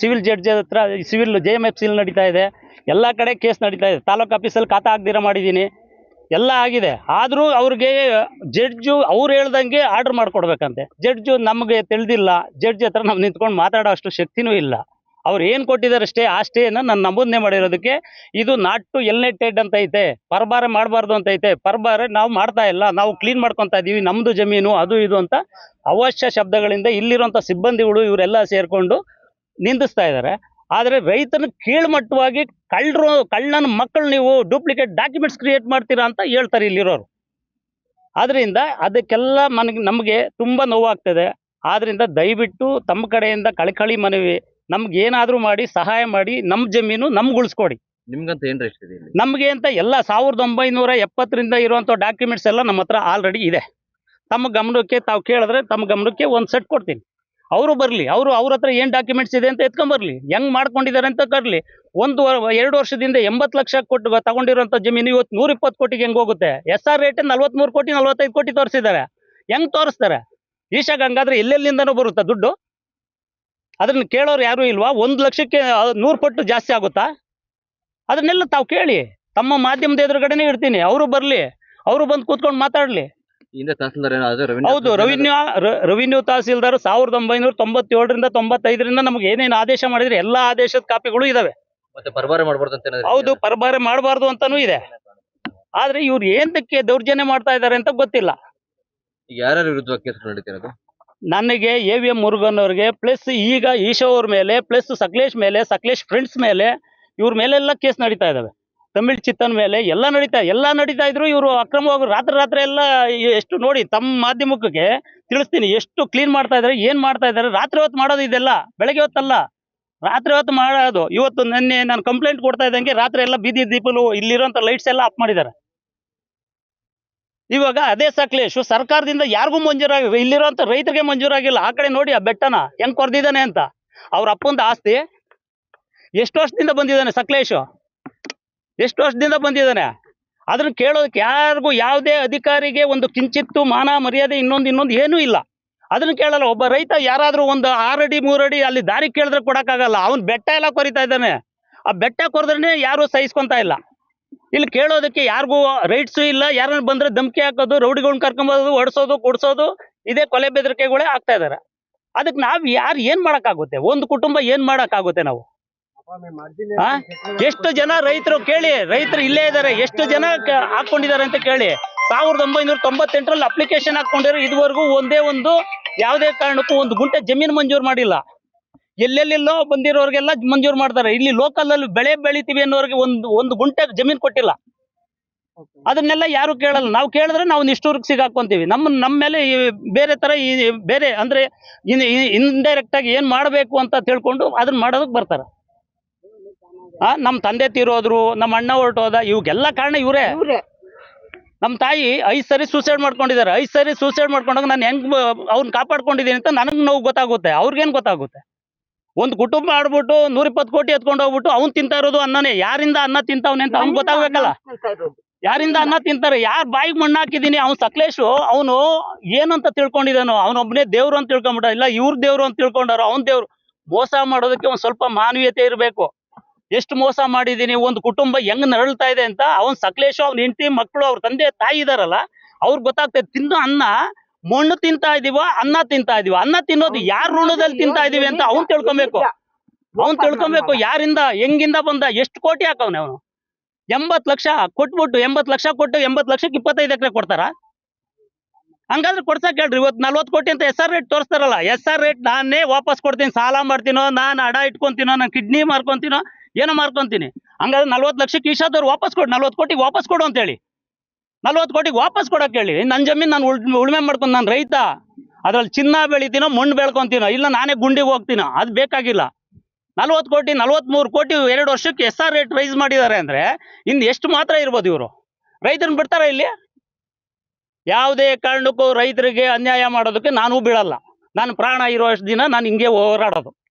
Civil judge ಹತ್ರ, civil J M F ಸಿಲ್ ನಡೀತಾ ಇದೆ. ಎಲ್ಲ ಕಡೆ ಕೇಸ್ ನಡೀತಾ ಇದೆ. ತಾಲೂಕು ಆಫೀಸಲ್ಲಿ ಖಾತಾ ಆಗದಿರ ಮಾಡಿದ್ದೀನಿ. ಎಲ್ಲ ಆಗಿದೆ. ಆದರೂ ಅವ್ರಿಗೆ ಜಡ್ಜು ಅವ್ರು ಹೇಳ್ದಂಗೆ ಆರ್ಡರ್ ಮಾಡಿಕೊಡ್ಬೇಕಂತೆ. ಜಡ್ಜು ನಮಗೆ ತಿಳಿದಿಲ್ಲ. ಜಡ್ಜ್ ಹತ್ರ ನಾವು ನಿಂತ್ಕೊಂಡು ಮಾತಾಡೋ ಅಷ್ಟು ಶಕ್ತಿನೂ ಇಲ್ಲ. ಅವ್ರು ಏನು ಕೊಟ್ಟಿದ್ದಾರೆ ಅಷ್ಟೇ, ಆ ಸ್ಟೇನ ನಾನು ನಮೂದನೆ ಮಾಡಿರೋದಕ್ಕೆ ಇದು ನಾಟ್ ಟು ಎಲ್ನೆಟೆಡ್ ಅಂತ ಐತೆ. ಪರಬಾರೆ ಮಾಡಬಾರ್ದು ಅಂತ ಐತೆ. ಪರಬಾರೆ ನಾವು ಮಾಡ್ತಾ ಇಲ್ಲ. ನಾವು ಕ್ಲೀನ್ ಮಾಡ್ಕೊತಾ ಇದೀವಿ. ನಮ್ಮದು ಜಮೀನು, ಅದು ಇದು ಅಂತ ಅವಶ್ಯ ಶಬ್ದಗಳಿಂದ ಇಲ್ಲಿರುವಂಥ ಸಿಬ್ಬಂದಿಗಳು ಇವರೆಲ್ಲ ಸೇರಿಕೊಂಡು ನಿಂದಿಸ್ತಾ ಇದ್ದಾರೆ. ಆದರೆ ರೈತನ ಕೀಳ್ಮಟ್ಟವಾಗಿ ಕಳ್ಳರು ಕಳ್ಳನ ಮಕ್ಕಳು ನೀವು ಡೂಪ್ಲಿಕೇಟ್ ಡಾಕ್ಯುಮೆಂಟ್ಸ್ ಕ್ರಿಯೇಟ್ ಮಾಡ್ತೀರಾ ಅಂತ ಹೇಳ್ತಾರೆ ಇಲ್ಲಿರೋರು. ಆದ್ರಿಂದ ಅದಕ್ಕೆಲ್ಲ ನನಗೆ ನಮಗೆ ತುಂಬ ನೋವಾಗ್ತದೆ. ಆದ್ರಿಂದ ದಯವಿಟ್ಟು ತಮ್ಮ ಕಡೆಯಿಂದ ಕಳಕಳಿ ಮನವಿ ನಮ್ಗೆ ಏನಾದರೂ ಮಾಡಿ ಸಹಾಯ ಮಾಡಿ ನಮ್ಮ ಜಮೀನು ನಮ್ಗೆ ಉಳಿಸ್ಕೊಡಿ. ನಿಮ್ಗಂತ ಏನ್ ಇದೆ ಇಲ್ಲಿ? ನಮಗೆ ಅಂತ ಎಲ್ಲ ಸಾವಿರದ ಒಂಬೈನೂರ ಎಪ್ಪತ್ತರಿಂದ ಇರುವಂಥ ಡಾಕ್ಯುಮೆಂಟ್ಸ್ ಎಲ್ಲ ನಮ್ಮ ಹತ್ರ ಆಲ್ರೆಡಿ ಇದೆ. ತಮ್ಮ ಗಮನಕ್ಕೆ ತಾವು ಕೇಳಿದ್ರೆ ತಮ್ಮ ಗಮನಕ್ಕೆ ಒಂದು ಸೆಟ್ ಕೊಡ್ತೀನಿ. ಅವರು ಬರಲಿ, ಅವರು ಅವ್ರ ಹತ್ರ ಏನು ಡಾಕ್ಯುಮೆಂಟ್ಸ್ ಇದೆ ಅಂತ ಎತ್ಕೊಂಬರ್ಲಿ ಹೆಂಗ್ ಮಾಡ್ಕೊಂಡಿದ್ದಾರೆ ಅಂತ ಕರ್ಲಿ. ಒಂದು ಎರಡು ವರ್ಷದಿಂದ ಎಂಬತ್ತು ಲಕ್ಷ ಕೊಟ್ಟು ತಗೊಂಡಿರುವಂಥ ಜಮೀನು ಇವತ್ತು ನೂರ ಇಪ್ಪತ್ತು ಕೋಟಿಗೆ ಹೆಂಗ್ ಹೋಗುತ್ತೆ? ಎಸ್ ಆರ್ ರೇಟ್ ನಲ್ವತ್ಮೂರು ಕೋಟಿ, ನಲ್ವತ್ತೈದು ಕೋಟಿ ತೋರಿಸಿದ್ದಾರೆ. ಹೆಂಗ್ ತೋರಿಸ್ತಾರೆ? ಈಶಾಗ ಹಂಗಾದ್ರೆ ಎಲ್ಲೆಲ್ಲಿಂದನೂ ಬರುತ್ತಾ ದುಡ್ಡು? ಅದನ್ನ ಕೇಳೋರು ಯಾರು ಇಲ್ವಾ? ಒಂದು ಲಕ್ಷಕ್ಕೆ ನೂರು ಪಟ್ಟು ಜಾಸ್ತಿ ಆಗುತ್ತಾ? ಅದನ್ನೆಲ್ಲ ತಾವು ಕೇಳಿ. ತಮ್ಮ ಮಾಧ್ಯಮದ ಎದುರುಗಡೆನೆ ಇಡ್ತೀನಿ ಅವರು ಬರಲಿ. ಅವರು ಬಂದು ಕೂತ್ಕೊಂಡು ಮಾತಾಡಲಿ. ಹಿಂದೆ ತಹಸೀಲ್ದಾರ್ ಹೌದು ರೆವಿನ್ಯೂ ರೆವಿನ್ಯೂ ತಹಸೀಲ್ದಾರ್ ಸಾವಿರದ ಒಂಬೈನೂರ ತೊಂಬತ್ತೇಳರಿಂದ ತೊಂಬತ್ತೈದರಿಂದ ನಮ್ಗೆ ಏನೇನು ಆದೇಶ ಮಾಡಿದ್ರೆ ಎಲ್ಲಾ ಆದೇಶದ ಕಾಪಿಗಳು ಇದಾವೆ. ಮತ್ತೆ ಪರಬಾರೆ ಮಾಡ್ಬಾರ್ದು ಅಂತ ಏನಾದ್ರು ಹೌದು? ಪರಬಾರೆ ಮಾಡಬಾರ್ದು ಅಂತಾನೂ ಇದೆ. ಆದ್ರೆ ಇವ್ರು ಏನಕ್ಕೆ ದೌರ್ಜನ್ಯ ಮಾಡ್ತಾ ಇದ್ದಾರೆ ಅಂತ ಗೊತ್ತಿಲ್ಲ. ಈಗ ಯಾರ್ಯಾರ ವಿರುದ್ಧ ಕೇಸ್ ನಡೀತಿರೋದು ನನಗೆ ಎ ವಿ ಎಂ ಮುರುಗನ್ ಅವ್ರಿಗೆ ಪ್ಲಸ್ ಈಗ ಈಶೋ ಅವ್ರ ಮೇಲೆ ಪ್ಲಸ್ ಸಕಲೇಶ್ ಮೇಲೆ ಸಕಲೇಶ್ ಫ್ರೆಂಡ್ಸ್ ಮೇಲೆ ಇವ್ರ ಮೇಲೆಲ್ಲ ಕೇಸ್ ನಡೀತಾ ಇದಾವೆ. ತಮಿಳ್ ಚಿತ್ತನ್ ಮೇಲೆ ಎಲ್ಲ ನಡೀತಾ ಎಲ್ಲ ನಡೀತಾ ಇದ್ರು ಇವರು ಅಕ್ರಮವಾಗಿ ರಾತ್ರಿ ರಾತ್ರಿ ಎಲ್ಲ ಎಷ್ಟು ನೋಡಿ ತಮ್ಮ ಮಾಧ್ಯಮಕ್ಕೆ ತಿಳಿಸ್ತೀನಿ, ಎಷ್ಟು ಕ್ಲೀನ್ ಮಾಡ್ತಾ ಇದಾರೆ, ಏನ್ ಮಾಡ್ತಾ ಇದಾರೆ, ರಾತ್ರಿ ಹೊತ್ತು ಮಾಡೋದು ಇದೆಲ್ಲ, ಬೆಳಗ್ಗೆ ಹೊತ್ತಲ್ಲ. ರಾತ್ರಿ ಹೊತ್ತು ಮಾಡೋದು, ಇವತ್ತು ನಿನ್ನೆ ನಾನು ಕಂಪ್ಲೇಂಟ್ ಕೊಡ್ತಾ ಇದ್ದಂಗೆ ರಾತ್ರಿ ಎಲ್ಲ ಬೀದಿ ದೀಪಲು ಇಲ್ಲಿರೋಂಥ ಲೈಟ್ಸ್ ಎಲ್ಲ ಆಫ್ ಮಾಡಿದ್ದಾರೆ. ಇವಾಗ ಅದೇ ಸಕ್ಲೇಶು, ಸರ್ಕಾರದಿಂದ ಯಾರಿಗೂ ಮಂಜೂರಾಗಿ ಇಲ್ಲಿರೋಂಥ ರೈತರಿಗೆ ಮಂಜೂರಾಗಿಲ್ಲ, ಆ ಕಡೆ ನೋಡಿ ಆ ಬೆಟ್ಟನ ಹೆಂಗ್ ಕೊರ್ದಿದ್ದಾನೆ ಅಂತ. ಅವ್ರ ಅಪ್ಪಂದ ಆಸ್ತಿ, ಎಷ್ಟು ವರ್ಷದಿಂದ ಬಂದಿದ್ದಾನೆ ಸಕ್ಲೇಶು? ಎಷ್ಟು ವರ್ಷದಿಂದ ಬಂದಿದ್ದಾನೆ? ಅದನ್ನ ಕೇಳೋದಕ್ಕೆ ಯಾರಿಗೂ ಯಾವುದೇ ಅಧಿಕಾರಿಗೆ ಒಂದು ಕಿಂಚಿತ್ತು ಮಾನ, ಮರ್ಯಾದೆ, ಇನ್ನೊಂದು ಇನ್ನೊಂದು ಏನೂ ಇಲ್ಲ. ಅದನ್ನ ಕೇಳಲ್ಲ. ಒಬ್ಬ ರೈತ ಯಾರಾದರೂ ಒಂದು ಆರಡಿ, ಮೂರಡಿ ಅಲ್ಲಿ ದಾರಿ ಕೇಳಿದ್ರೆ ಕೊಡಕ್ಕಾಗಲ್ಲ. ಅವ್ನ್ ಬೆಟ್ಟ ಎಲ್ಲ ಕೊರಿತಾ ಇದ್ದಾನೆ. ಆ ಬೆಟ್ಟ ಕೊರೆದ್ರೆ ಯಾರು ಸಹಿಸ್ಕೊಂತ ಇಲ್ಲ. ಇಲ್ಲಿ ಕೇಳೋದಕ್ಕೆ ಯಾರಿಗೂ ರೈಟ್ಸು ಇಲ್ಲ. ಯಾರನ್ನ ಬಂದ್ರೆ ಧಮಕಿ ಹಾಕೋದು, ರೌಡಿಗಳನ್ನ ಕರ್ಕೊಂಬೋದು ಹೊಡ್ಸೋದು ಕೊಡ್ಸೋದು, ಇದೇ ಕೊಲೆ ಬೆದರಿಕೆಗಳೇ ಆಗ್ತಾ ಇದಾರೆ. ಅದಕ್ಕೆ ನಾವ್ ಯಾರು ಏನ್ ಮಾಡಕ್ಕಾಗುತ್ತೆ? ಒಂದು ಕುಟುಂಬ ಏನ್ ಮಾಡಕ್ಕಾಗುತ್ತೆ ನಾವು? ಎಷ್ಟು ಜನ ರೈತರು ಕೇಳಿ ರೈತರು ಇಲ್ಲೇ ಇದ್ದಾರೆ ಎಷ್ಟು ಜನ ಹಾಕೊಂಡಿದ್ದಾರೆ ಅಂತ ಕೇಳಿ. ಸಾವಿರದ ಒಂಬೈನೂರ ತೊಂಬತ್ತೆಂಟರಲ್ಲಿ ಅಪ್ಲಿಕೇಶನ್ ಹಾಕೊಂಡಿರೋ ಇದುವರೆಗೂ ಒಂದೇ ಒಂದು ಯಾವುದೇ ಕಾರಣಕ್ಕೂ ಒಂದು ಗುಂಟೆ ಜಮೀನು ಮಂಜೂರು ಮಾಡಿಲ್ಲ. ಎಲ್ಲೆಲ್ಲೆಲ್ಲೋ ಬಂದಿರೋರಿಗೆಲ್ಲ ಮಂಜೂರು ಮಾಡ್ತಾರೆ. ಇಲ್ಲಿ ಲೋಕಲ್ ಅಲ್ಲಿ ಬೆಳೆ ಬೆಳಿತೀವಿ ಅನ್ನೋರಿಗೆ ಒಂದು ಒಂದು ಗುಂಟೆ ಜಮೀನು ಕೊಟ್ಟಿಲ್ಲ. ಅದನ್ನೆಲ್ಲ ಯಾರು ಕೇಳಲ್ಲ. ನಾವು ಕೇಳಿದ್ರೆ ನಾವು ಸಿಗ್ ಸಿಗಾಕೊಂತೀವಿ. ನಮ್ಮ ನಮ್ಮ ಮೇಲೆ ಬೇರೆ ತರ ಈ ಬೇರೆ ಅಂದ್ರೆ ಇಂಡೈರೆಕ್ಟ್ ಆಗಿ ಏನ್ ಮಾಡಬೇಕು ಅಂತ ತಿಳ್ಕೊಂಡು ಅದನ್ನ ಮಾಡೋದಕ್ಕೆ ಬರ್ತಾರೆ. ನಮ್ಮ ತಂದೆ ತೀರೋದ್ರು ನಮ್ಮ ಅಣ್ಣ ಹೊರಟೋದ ಇವ್ಗೆಲ್ಲ ಕಾರಣ ಇವರೇ. ನಮ್ಮ ತಾಯಿ ಐದು ಸರಿ ಸೂಸೈಡ್ ಮಾಡ್ಕೊಂಡಿದ್ದಾರೆ. ಐದು ಸರಿ ಸೂಸೈಡ್ ಮಾಡ್ಕೊಂಡಾಗ ನಾನು ಹೆಂಗ್ ಅವ್ನ ಕಾಪಾಡ್ಕೊಂಡಿದ್ದೀನಿ ಅಂತ ನನಗೆ ನೋವು ಗೊತ್ತಾಗುತ್ತೆ. ಅವ್ರಿಗೇನು ಗೊತ್ತಾಗುತ್ತೆ? ಒಂದು ಕುಟುಂಬ ಆಡ್ಬಿಟ್ಟು ನೂರಿಪ್ಪತ್ತು ಕೋಟಿ ಎತ್ಕೊಂಡು ಹೋಗ್ಬಿಟ್ಟು ಅವ್ನು ತಿಂತಾ ಇರೋದು ಅನ್ನನೇ. ಯಾರಿಂದ ಅನ್ನ ತಿಂತಾವನೆ ಅಂತ ಅವ್ನ್ ಗೊತ್ತಾಗ್ಬೇಕಲ್ಲ? ಯಾರಿಂದ ಅನ್ನ ತಿಂತಾರೆ? ಯಾರ್ ಬಾಯಿಗೆ ಮಣ್ಣು ಹಾಕಿದೀನಿ? ಅವ್ನು ಸಕಲೇಶು ಅವನು ಏನಂತ ತಿಳ್ಕೊಂಡಿದ್ದಾನೋ? ಅವನೊಬ್ಬನೇ ದೇವ್ರು ಅಂತ ತಿಳ್ಕೊಂಬಿಟ್ಟ ಇಲ್ಲ ಇವ್ರ ದೇವ್ರು ಅಂತ ತಿಳ್ಕೊಂಡಾರ? ಅವ್ನ್ ದೇವ್ರು. ಮೋಸ ಮಾಡೋದಕ್ಕೆ ಒಂದ್ ಸ್ವಲ್ಪ ಮಾನವೀಯತೆ ಇರಬೇಕು. ಎಷ್ಟು ಮೋಸ ಮಾಡಿದೀನಿ, ಒಂದು ಕುಟುಂಬ ಹೆಂಗ್ ನರಳ್ತಾ ಇದೆ ಅಂತ ಅವ್ನ್ ಸಕಲೇಶ್, ಅವ್ನ ಹೆಂಡತಿ ಮಕ್ಕಳು ಅವ್ರ ತಂದೆ, ತಾಯಿ ಇದಾರಲ್ಲ ಅವ್ರಿಗೆ ಗೊತ್ತಾಗ್ತದೆ ತಿಂದು ಅನ್ನ ಮಣ್ಣು ತಿಂತಾ ಇದೀವ, ಅನ್ನ ತಿಂತಾ ಇದೀವ, ಅನ್ನ ತಿನ್ನೋದು ಯಾರ ಋಣದಲ್ಲಿ ತಿಂತಾ ಇದೀವಿ ಅಂತ ಅವ್ನ್ ತಿಳ್ಕೊಬೇಕು. ಅವ್ನ್ ತಿಳ್ಕೊಬೇಕು ಯಾರಿಂದ, ಹೆಂಗಿಂದ ಬಂದ, ಎಷ್ಟು ಕೋಟಿ ಹಾಕವ್ನೆ ಅವನು? ಎಂಬತ್ ಲಕ್ಷ ಕೊಟ್ಬಿಟ್ಟು ಎಂಬತ್ ಲಕ್ಷ ಕೊಟ್ಟು ಎಂಬತ್ ಲಕ್ಷಕ್ಕೆ ಇಪ್ಪತ್ತೈದು ಎಕರೆ ಕೊಡ್ತಾರ? ಹಂಗಾದ್ರೆ ಕೊಡ್ಸಕ್ ಹೇಳ್ರಿ ಇವತ್ತು ನಲ್ವತ್ತು ಕೋಟಿ ಅಂತ ಎಸ್ ಆರ್ ರೇಟ್ ತೋರಿಸ್ತಾರಲ್ಲ, ಎಸ್ ಆರ್ ರೇಟ್ ನಾನೇ ವಾಪಸ್ ಕೊಡ್ತೀನಿ, ಸಾಲ ಮಾಡ್ತೀನೋ, ನಾನು ಅಡ ಇಟ್ಕೊಂತೀನೋ, ನಾನು ಕಿಡ್ನಿ ಮಾರ್ಕೊಂತೀನೋ ಏನೋ ಮಾರ್ಕೊಂತೀನಿ ಹಂಗಾದ್ರೆ ನಲ್ವತ್ತು ಲಕ್ಷಕ್ಕೆ ಈಶಾದವ್ರು ವಾಪಸ್ ಕೊಡು, ನಲ್ವತ್ತು ಕೋಟಿಗೆ ವಾಪಸ್ ಕೊಡು ಅಂತೇಳಿ. ನಲ್ವತ್ತು ಕೋಟಿಗೆ ವಾಪಸ್ ಕೊಡಕ್ಕೆ ಹೇಳಿ. ನನ್ನ ಜಮೀನು ನಾನು ಉಳ್, ಉಳುಮೆ ಮಾಡ್ಕೊಂಡು ನಾನು ರೈತ. ಅದ್ರಲ್ಲಿ ಚಿನ್ನ ಬೆಳಿತೀನೋ, ಮಣ್ಣು ಬೆಳ್ಕೊಂತೀನೋ, ಇಲ್ಲ ನಾನೇ ಗುಂಡಿಗೆ ಹೋಗ್ತೀನೋ, ಅದು ಬೇಕಾಗಿಲ್ಲ. ನಲ್ವತ್ತು ಕೋಟಿ, ನಲ್ವತ್ಮೂರು ಕೋಟಿ ಎರಡು ವರ್ಷಕ್ಕೆ ಎಸ್ ಆರ್ ರೇಟ್ ರೈಸ್ ಮಾಡಿದ್ದಾರೆ ಅಂದ್ರೆ ಇನ್ನು ಎಷ್ಟು ಮಾತ್ರ ಇರ್ಬೋದು ಇವರು? ರೈತರನ್ನ ಬಿಡ್ತಾರೆ ಇಲ್ಲಿ? ಯಾವುದೇ ಕಾರಣಕ್ಕೂ ರೈತರಿಗೆ ಅನ್ಯಾಯ ಮಾಡೋದಕ್ಕೆ ನಾನು ಬೀಳಲ್ಲ. ನಾನು ಪ್ರಾಣ ಇರುವಷ್ಟು ದಿನ ನಾನು ಹಿಂಗೆ ಹೋರಾಡೋದು.